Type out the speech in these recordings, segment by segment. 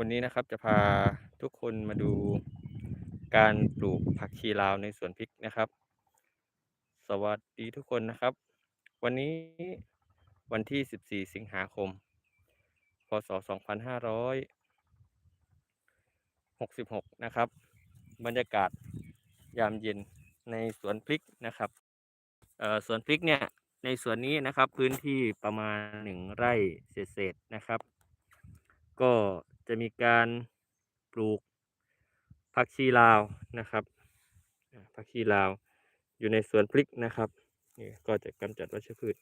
วันนี้นะครับจะพาทุกคนมาดูการปลูกผักชีลาวในสวนพริกนะครับ สวัสดีทุกคนนะครับ วันนี้วันที่ 14 สิงหาคม พศ 2566 นะครับ บรรยากาศยามเย็นในสวนพริกนะครับเอ่อสวนพริกเนี่ยในสวนนี้นะครับพื้นที่ประมาณหนึ่งไร่เศษๆนะครับ ก็ จะมีการปลูกผักชีลาวนะครับผักชีลาวอยู่ในสวนพริกนะครับนี่ก็จะกำจัดวัชพืช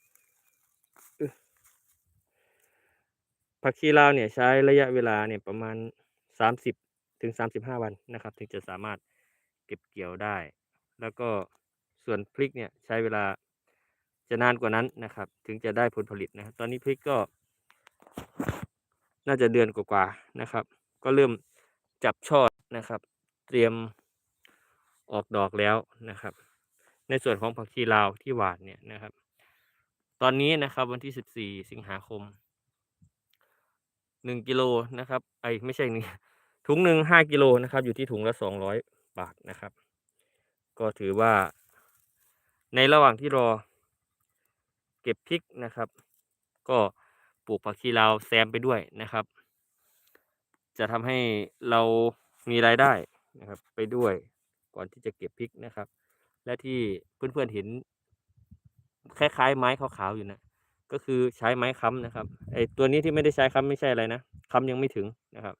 ผักชีลาวเนี่ยใช้ระยะเวลาเนี่ยประมาณ 30ถึง35 วันนะครับ ถึงจะสามารถเก็บเกี่ยวได้ แล้วก็ส่วนพริกเนี่ยใช้เวลาจะนานกว่านั้นนะครับ ถึงจะได้ผลผลิตนะครับ ตอนนี้พริกก็ น่าจะเดือนกว่าๆนะครับ ก็เริ่มจับช่อนะครับ เตรียมออกดอกแล้วนะครับ ในส่วนของผักชีลาวที่หวานเนี่ยนะครับ ตอนนี้นะครับวันที่14สิงหาคม1กิโลนะครับ ไอยไม่ใช่หนึ่งถุงหนึ่ง5กิโลนะครับ อยู่ที่ถุงละ200บาทนะครับ ก็ถือว่า ในระหว่างที่รอ เก็บพริกนะครับ ก็ ปลูกผักชีลาวแซมไปด้วยนะครับ จะทำให้เรามีรายได้นะครับ ไปด้วยก่อนที่จะเก็บพริกนะครับ และที่เพื่อนๆเห็นคล้ายๆ ไม้ขาวๆอยู่นะก็คือใช้ไม้ค้ำนะครับไอตัวนี้ที่ไม่ได้ใช้ค้ำไม่ใช่อะไรนะค้ำยังไม่ถึงนะครับ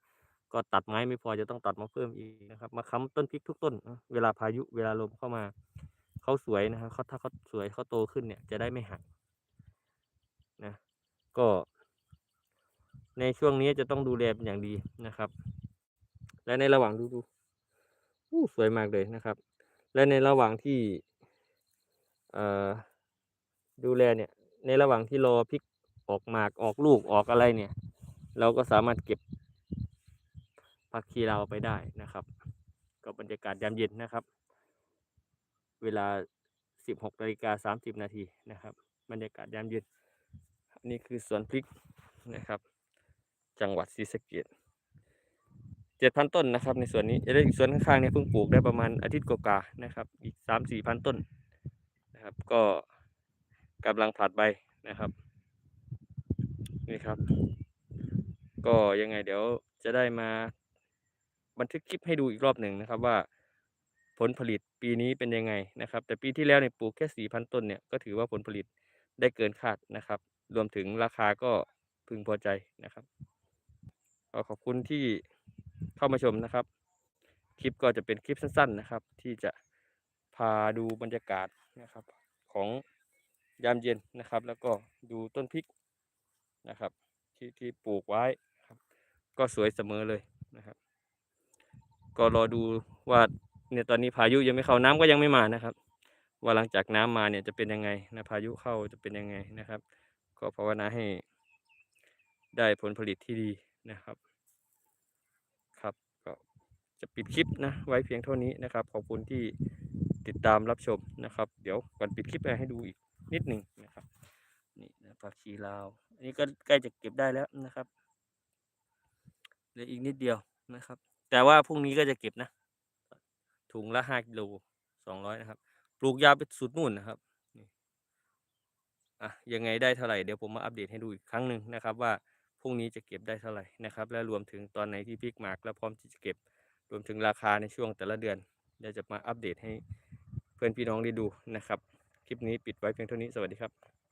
ก็ตัดไม้ไม่พอจะต้องตัดมาเพิ่มอีกนะครับ มาค้ำต้นพริกทุกต้น เวลาพายุเวลาลมเข้ามาเขาสวยนะครับเขาถ้าเขาสวยเขาโตขึ้นเนี่ยจะได้ไม่หักนะก็ ในช่วงนี้จะต้องดูแลเป็นอย่างดีนะครับ และในระหว่างดูดูอู้สวยมากเลยนะครับ และในระหว่างที่เอ่อดูแลเนี่ย ในระหว่างที่รอพริกออกหมากออกลูกออกอะไรเนี่ย เราก็สามารถเก็บผักชีเราวไปได้นะครับ ก็บรรยากาศยามเย็นนะครับ เวลา 16นาฬิกา30นาทีนะครับ บรรยากาศยามเย็นนนี้คือสวนพริกนะครับ จังหวัดศรีสะเกษ7,000ต้นนะครับ ในส่วนนี้แล้วอีกสวนข้างๆเนี่ยเพิ่งปลูกได้ประมาณอาทิตย์กว่าๆนะครับ อีก3-4,000ต้นนะครับ ก็กำลังผลัดใบนะครับนี่ครับ ก็ยังไงเดี๋ยวจะได้มาบันทึกคลิปให้ดูอีกรอบหนึ่งนะครับว่าผลผลิตปีนี้เป็นยังไงนะครับ แต่ปีที่แล้วเนี่ยปลูกแค่4,000ต้นเนี่ยก็ถือว่าผลผลิตได้เกินคาดนะครับ รวมถึงราคาก็พึงพอใจนะครับ ก็ขอบคุณที่เข้ามาชมนะครับ คลิปก็จะเป็นคลิปสั้น ๆนะครับ ที่จะพาดูบรรยากาศนะครับของยามเย็นนะครับ แล้วก็ดูต้นพริกนะครับ ที่ที่ปลูกไว้ครับ ก็สวยเสมอเลยนะครับ ก็รอดูว่าเนี่ยตอนนี้พายุยังไม่เข้าน้ำก็ยังไม่มานะครับ ว่าหลังจากน้ำมาเนี่ยจะเป็นยังไงนะพายุเข้าจะเป็นยังไงนะครับ ก็ภาวนาให้ได้ผลผลิตที่ดีนะครับ จะปิดคลิปนะไว้เพียงเท่านี้นะครับ ขอบคุณที่ติดตามรับชมนะครับ เดี๋ยวก่อนปิดคลิปไปให้ดูอีกนิดหนึ่งนะครับนี่นะผักชีลาวอันนี้ก็ใกล้จะเก็บได้แล้วนะครับเหลืออีกนิดเดียวนะครับ แต่ว่าพรุ่งนี้ก็จะเก็บนะ ถุงละห้ากิโลสองร้อยนะครับ ปลูกยาวไปสุดนู่นนะครับนี่อะยังไงได้เท่าไหร่เดี๋ยวผมมาอัปเดตให้ดูอีกครั้งหนึ่งนะครับ ว่าพรุ่งนี้จะเก็บได้เท่าไหร่นะครับ และรวมถึงตอนไหนที่พิกหมาก แล้วพร้อมที่จะเก็บ รวมถึงราคาในช่วงแต่ละเดือนเดี๋ยวจะมาอัปเดตให้เพื่อนพี่น้องได้ดูนะครับ คลิปนี้ปิดไว้เพียงเท่านี้สวัสดีครับ